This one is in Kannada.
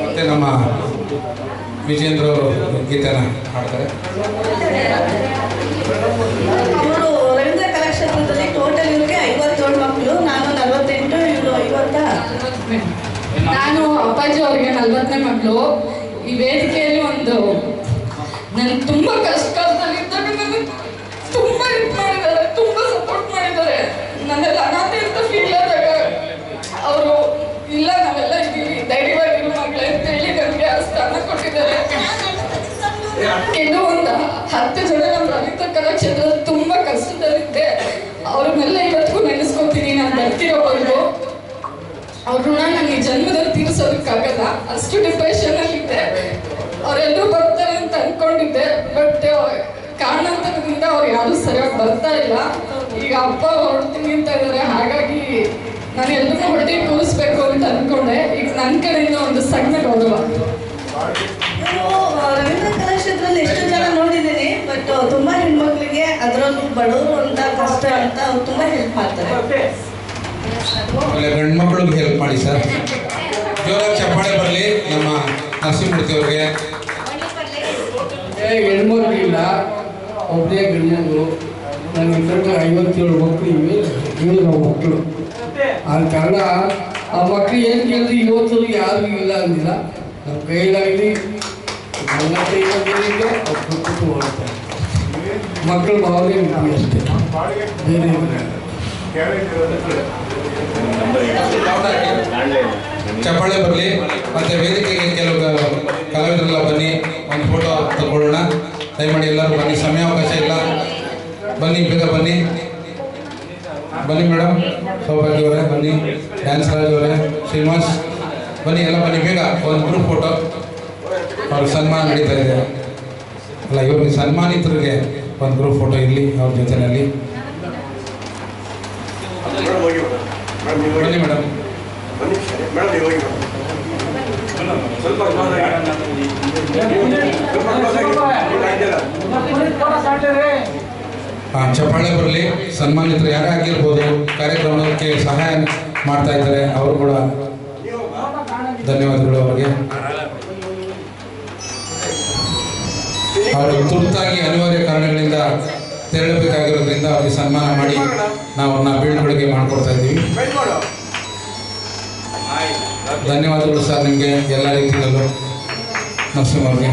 ಮತ್ತೆ ನಮ್ಮ ವಿಜೇಂದ್ರ ಅವರು ಗೀತನ ಹಾಡ್ತಾರೆ. ಟೋಟಲ್ ಇವ್ರಿಗೆ ಐವತ್ತೇಳು ಮಕ್ಕಳು ನಾನು ನಲವತ್ತೆಂಟು ಇವರು ಐವತ್ತ? ನಾನು ಅಪ್ಪಾಜಿ ಅವ್ರಿಗೆ ನಲ್ವತ್ತನೇ ಮಕ್ಕಳು. ಈ ವೇದಿಕೆಯಲ್ಲಿ ಒಂದು ನಾನು ತುಂಬಾ ಕಷ್ಟ ಕಾಲದಲ್ಲಿದ್ದಾಗ ನನಗೆ ತುಂಬಾ ಇದು ಮಾಡಿದ್ದಾರೆ ತುಂಬಾ ಸಪೋರ್ಟ್ ಮಾಡಿದ್ದಾರೆ ನನ್ನೆಲ್ಲ ಅನಾಥೆ ಅಂತ ಫೀಲ್ ಆದಾಗ ಅವರು ಇಲ್ಲ ನಾವೆಲ್ಲ ಇದ್ದೀವಿ ಧೈರ್ಯವಾಗಿರೋ ಮಗಳೇ ಅಂತ ಹೇಳಿ ನನಗೆ ಆ ಸ್ಥಾನ ಕೊಟ್ಟಿದ್ದಾರೆ ಇನ್ನು ಒಂದು ಹತ್ತು ಜನ ನಮ್ಮ ರವಿತ ಕಲಾ ಕ್ಷೇತ್ರದಲ್ಲಿ ತುಂಬಾ ಕಷ್ಟದಲ್ಲಿದ್ದೆ ಅವ್ರನ್ನೆಲ್ಲ ಇವತ್ತಿಗೂ ನೆನೆಸ್ಕೊತೀನಿ. ನಾನು ಬರ್ತಿರೋವರೆಗೂ ಅವ್ರ ಋಣ ನನಗೆ ಈ ಜನ್ಮದಲ್ಲಿ ತೀರಿಸೋದಕ್ಕಾಗಲ್ಲ. ಅಷ್ಟು ಡಿಪ್ರೆಷನ್ ಅಲ್ಲಿ ಇದ್ದೆ. ಅವರೆಲ್ಲರೂ ಬರ್ತಾರೆ ಅಂತ ಅನ್ಕೊಂಡಿದ್ದೆ. ಬಟ್ ಕಾರಣಾಂತರದಿಂದ ಅವ್ರು ಯಾರು ಸರಿಯಾಗಿ ಬರ್ತಾ ಇಲ್ಲ. ಈಗ ಅಪ್ಪ ಹೊರಡ್ತೀನಿ ಅಂತ ಇದ್ದಾರೆ ಹಾಗಾಗಿ ನಾನು ಎಲ್ಲರೂ ಹೊಟ್ಟೆ ಕೂರಿಸ್ಬೇಕು ಅಂತ ಅನ್ಕೊಂಡೆ. ಈಗ ನನ್ನ ಕಡೆಯಿಂದ ಒಂದು ಸಣ್ಣ ಗೌರವ. ರವೀಂದ್ರ ಎಷ್ಟು ಜನ ನೋಡಿದ್ದೀನಿ ಬಟ್ ತುಂಬಾ ಹೆಣ್ಮಕ್ಳಿಗೆ ಅದರಲ್ಲೂ ಬಡವರು ಅಂತ ಕಷ್ಟ ಅಂತ ಅವ್ರು ತುಂಬಾ ಹೆಲ್ಪ್ ಮಾಡ್ತಾರೆ. ಆಮೇಲೆ ಗಂಡು ಮಕ್ಕಳಿಗೆ ಹೆಲ್ಪ್ ಮಾಡಿ ಸರ್. ಜೋರಾಗಿ ಚಪ್ಪಾಳೆ ಬರಲಿ ನಮ್ಮ ನರಸಿಂಹಮೂರ್ತಿ ಅವ್ರಿಗೆ. ಏ ಹೆಣ್ಮಕ್ಳಿಲ್ಲ ಒಬ್ಬನೇ ಗಂಡು ನನ್ನ ಇದ್ರಲ್ಲಿ ಐವತ್ತೇಳು ಮಕ್ಕಳು ಇವೆ. ಇವರು ನಮ್ಮ ಮಕ್ಕಳು ಆದ ಕಾರಣ ಆ ಮಕ್ಕಳು ಏನು ಕೇಳಿದ್ರು ಇವತ್ತು ಯಾರಿಗೂ ಇಲ್ಲ ಅಂದಿಲ್ಲ. ನಮ್ಮ ಕೈಲಾಗಲಿ ಮಕ್ಕಳ ಅಷ್ಟೇ. ಚಪ್ಪಾಳೆ ಬರಲಿ, ಮತ್ತೆ ವೇದಿಕೆಗೆ ಕೆಲವು ಕಲಾವಿದರೆಲ್ಲ ಬನ್ನಿ, ಒಂದು ಫೋಟೋ ತಗೊಳ್ಳೋಣ ದಯಮಾಡಿ ಎಲ್ಲರೂ ಬನ್ನಿ, ಸಮಯಾವಕಾಶ ಇಲ್ಲ. ಬನ್ನಿ, ಬೇಗ ಬನ್ನಿ. ಬನ್ನಿ ಮೇಡಮ್ ಸೌಭಾಗ್ಯ ಅವರೇ ಬನ್ನಿ. ಡ್ಯಾನ್ಸ್ ಅವರೇ, ಶ್ರೀನಿವಾಸ್. ಬನ್ನಿ, ಎಲ್ಲ ಬನ್ನಿ, ಬೇಗ, ಒಂದು ಗ್ರೂಪ್ ಫೋಟೋ ಅವ್ರ ಸನ್ಮಾನ ನಡೀತಾ ಇದೆ ಅಲ್ಲ ಇವ್ರಿಗೆ ಸನ್ಮಾನಿತರಿಗೆ ಒಂದು ಗ್ರೂಪ್ ಫೋಟೋ ಇರಲಿ, ಅವ್ರ ಜೊತೆಯಲ್ಲಿ ಮೇಡಮ್ ಚಪ್ಪಾಳೆ ಬರಲಿ. ಸನ್ಮಾನಿತರು ಯಾರಾಗಿರ್ಬೋದು ಕಾರ್ಯಕ್ರಮಕ್ಕೆ ಸಹಾಯ ಮಾಡ್ತಾ ಇದ್ದಾರೆ, ಅವರು ಕೂಡ ಧನ್ಯವಾದಗಳು ಅವರಿಗೆ. ಅವರು ತುರ್ತಾಗಿ ಅನಿವಾರ್ಯ ಕಾರಣಗಳಿಂದ ತೆರಳಬೇಕಾಗಿರೋದ್ರಿಂದ ಅವರಿಗೆ ಸನ್ಮಾನ ಮಾಡಿ ನಾವು ಅವ್ರನ್ನ ಬೀಳ್ಕೊಡುಗೆ ಮಾಡ್ಕೊಡ್ತಾ ಇದ್ದೀವಿ. ಧನ್ಯವಾದಗಳು ಸರ್ ನಿಮಗೆ ಎಲ್ಲ ರೀತಿಯಲ್ಲೂ. ನರಸಿಂಹ ಅವ್ರಿಗೆ